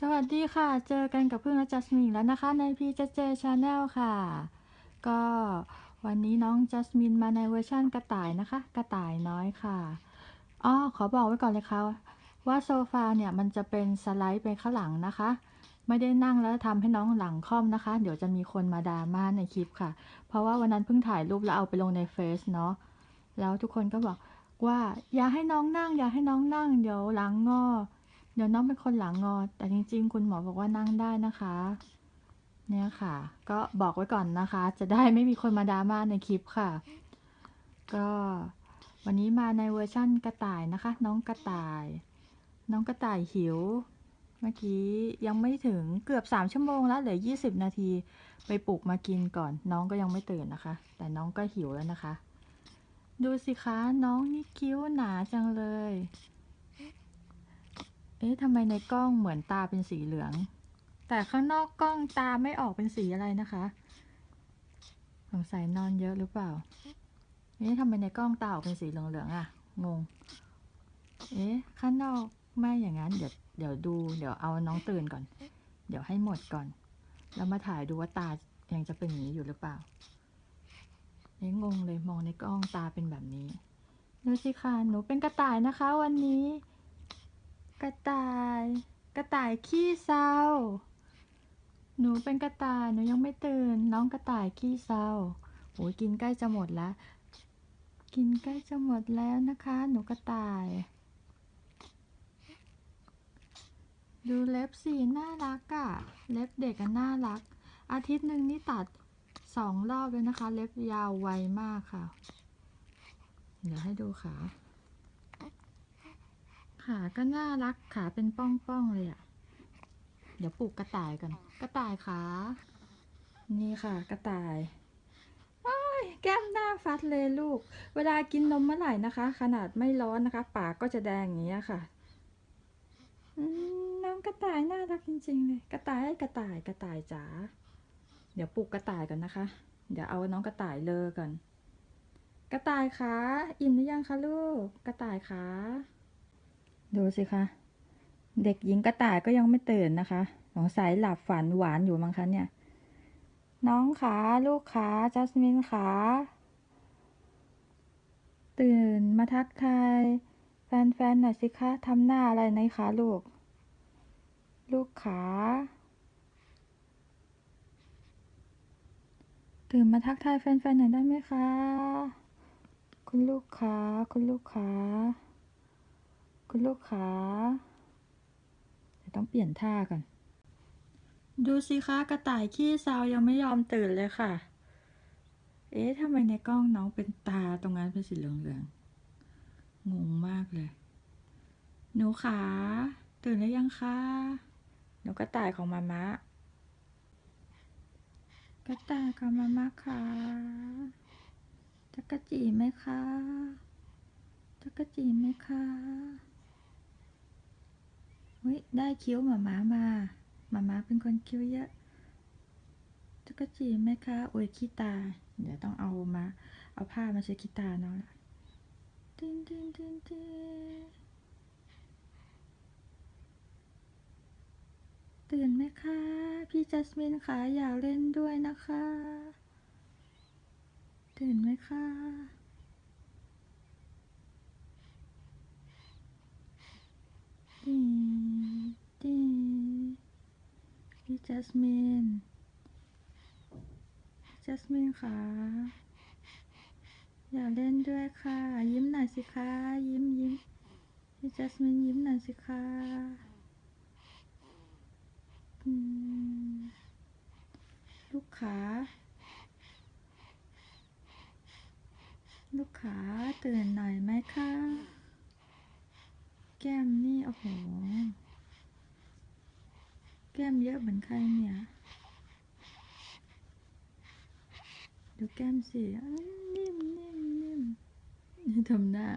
สวัสดีค่ะ เจอกันกับเพื่อนและจัสมินแล้วนะคะ ในพีเจเจชาแนลค่ะ ก็วันนี้น้องจัสมินมาในเวอร์ชั่นกระต่ายนะคะ กระต่ายน้อยค่ะอ้อขอบอกไว้ก่อนเลยค่ะว่าโซฟาเนี่ยมันจะเป็นสไลด์ไปข้างหลังนะคะ ไม่ได้นั่งแล้วทำให้น้องหลังค่อมนะคะ เดี๋ยวจะมีคนมาดราม่าในคลิปค่ะ เพราะว่าวันนั้นเพิ่งถ่ายรูปแล้วเอาไปลงในเฟซเนาะแล้วทุกคนก็บอกว่าอย่าให้น้องนั่ง อย่าให้น้องนั่ง เดี๋ยวหลังงอ เดี๋ยวน้องเป็นคนหลังงอ แต่จริง ๆ คุณหมอบอกว่านั่งได้นะคะ เนี่ยค่ะ ก็บอกไว้ก่อนนะคะ จะได้ไม่มีคนมาดราม่าในคลิปค่ะ ก็วันนี้มาในเวอร์ชั่นกระต่ายนะคะ น้องกระต่าย น้องกระต่ายหิว เมื่อกี้ยังไม่ถึงเกือบสามชั่วโมงแล้วเหลือยี่สิบนาทีไปปลุกมากินก่อน น้องก็ยังไม่ตื่นนะคะ แต่น้องก็หิวแล้วนะคะ ดูสิคะน้องนี่คิ้วหนาจังเลย อ๊ะทำไมในกล้องเหมือนตาเป็นสีเหลือง แต่ข้างนอกกล้องตาไม่ออกเป็นสีอะไรนะคะ สงสัยนอนเยอะหรือเปล่า เอ๊ะทำไมในกล้องตาออกเป็นสีเหลืองๆอะ่ะ งง เอ๊ะ ข้างนอกไม่อย่างนั้น เดี๋ยว เดี๋ยวดู เดี๋ยวเอาน้องตื่นก่อน เดี๋ยวให้หมดก่อน แล้วมาถ่ายดูว่าตายังจะเป็นอย่างนี้อยู่หรือเปล่าเอ๊ะงงเลยมองในกล้องตาเป็นแบบนี้ ดูสิค่ะหนูเป็นกระต่ายนะคะ วันนี้ กระต่าย กระต่ายขี้เศร้า หนูเป็นกระต่าย หนูยังไม่ตื่น น้องกระต่ายขี้เศร้าโอ้ยกินใกล้จะหมดแล้ว กินใกล้จะหมดแล้วนะคะ หนูกระต่าย ดูเล็บสีน่ารักอะเล็บเด็กอะน่ารัก อาทิตย์หนึ่งนี่ตัดสองรอบเลยนะคะ เล็บยาวไวมากค่ะ เดี๋ยวให้ดูขา ขาก็น่ารักขาเป็นป้องๆเลยอะ่ะ เดี๋ยวปลูกกระต่ายกัน กระต่ายขา นี่ค่ะ กระต่ายอ้ายแก้มหน้าฟัดเลยลูก เวลากินนมเมื่อไหร่นะคะ ขนาดไม่ร้อนนะคะ ปากก็จะแดงอย่างนี้ยค่ะน้องกระต่ายน่ารักจริงๆเลย กระต่ายกระต่ายกระต่ายจ๋า เดี๋ยวปลูกกระต่ายกันนะคะ เดี๋ยวเอาน้องกระต่ายเลอกันกระต่ายขาอิ่มหรือยังคะลูก กระต่ายขา ดูสิคะ เด็กหญิงกระต่ายก็ยังไม่ตื่นนะคะสงสัยหลับฝันหวานอยู่มั้งคะเนี่ย น้องขาลูกขาจัสมินขาตื่นมาทักทายแฟนๆหน่อยสิคะทำหน้าอะไรในคะลูก ลูกขาตื่นมาทักทายแฟนๆหน่อยได้ไหมคะ คุณลูกค้าคุณลูกค้า คุณลูกค้าต้องเปลี่ยนท่าก่อน ดูสิคะกระต่ายขี้เศร้ายังไม่ยอมตื่นเลยค่ะ เอ๊ะทำไมในกล้องน้องเป็นตาตรงนั้นเป็นสีเหลืองๆ งงมากเลย หนูขา ตื่นแล้วยังคะ หนูกระต่ายของมามะ กระต่ายของมามะค่ะจักรจีไหมคะจักรจีไหมคะ เฮ้ยได้คิ้วหมาม้ามาหมาม้าเป็นคนคิ้วเยอะจักจีไหมคะโอ้ยขี้ตา เดี๋ยวต้องเอามา เอาผ้ามาเช็ดขี้ตาน้องละตินตินตินตินตื่นไหมคะ พี่จัสมินคะอยากเล่นด้วยนะคะ ตื่นไหมคะติงติงพี่ จัสมินจัสมินคะอยากเล่นด้วยค่ะ ยิ้มหน่อยสิคะยิ้มยิ้มพี่จัสมินยิ้มหน่อยสิคะลูกขาลูกขาตื่นหน่อยไหมคะ แก้มนี่ โอ้โห แก้มเยอะเหมือนใครเนี่ย ดูแก้มสินิ่มนิ่มนิ่มนี่ทำหน้า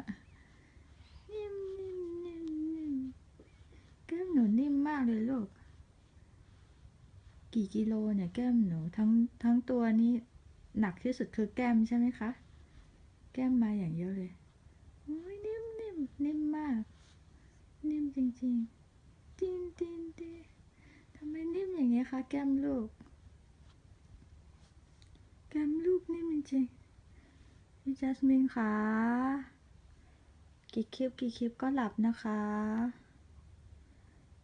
นิ่มนิ่มนิ่มนิ่มแก้มหนูนิ่มมากเลยลูก กี่กิโลเนี่ยแก้มหนูทั้งทั้งตัวนี่หนักที่สุดคือแก้มใช่ไหมคะ แก้มมาอย่างเยอะเลยโอ้ยนิ่มนิ่มนิ่มมาก นิ่มจริง ๆ ตินตินตินคะแก้มลูก แก้มลูกนิ่มจริงพี่จัสมินคะกี่คลิปกี่คลิปก็หลับนะคะ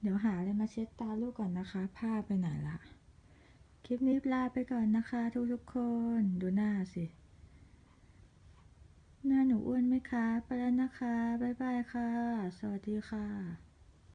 เดี๋ยวหาอะไรมาเช็ดตาลูกก่อนนะคะ ผ้าไปไหนละคลิปนี้ลาไปก่อนนะคะทุกๆคนดูหน้าสิ หน้าหนูอ้วนไหมคะ ไปแล้วนะคะ บ๊ายบายค่ะ สวัสดีค่ะ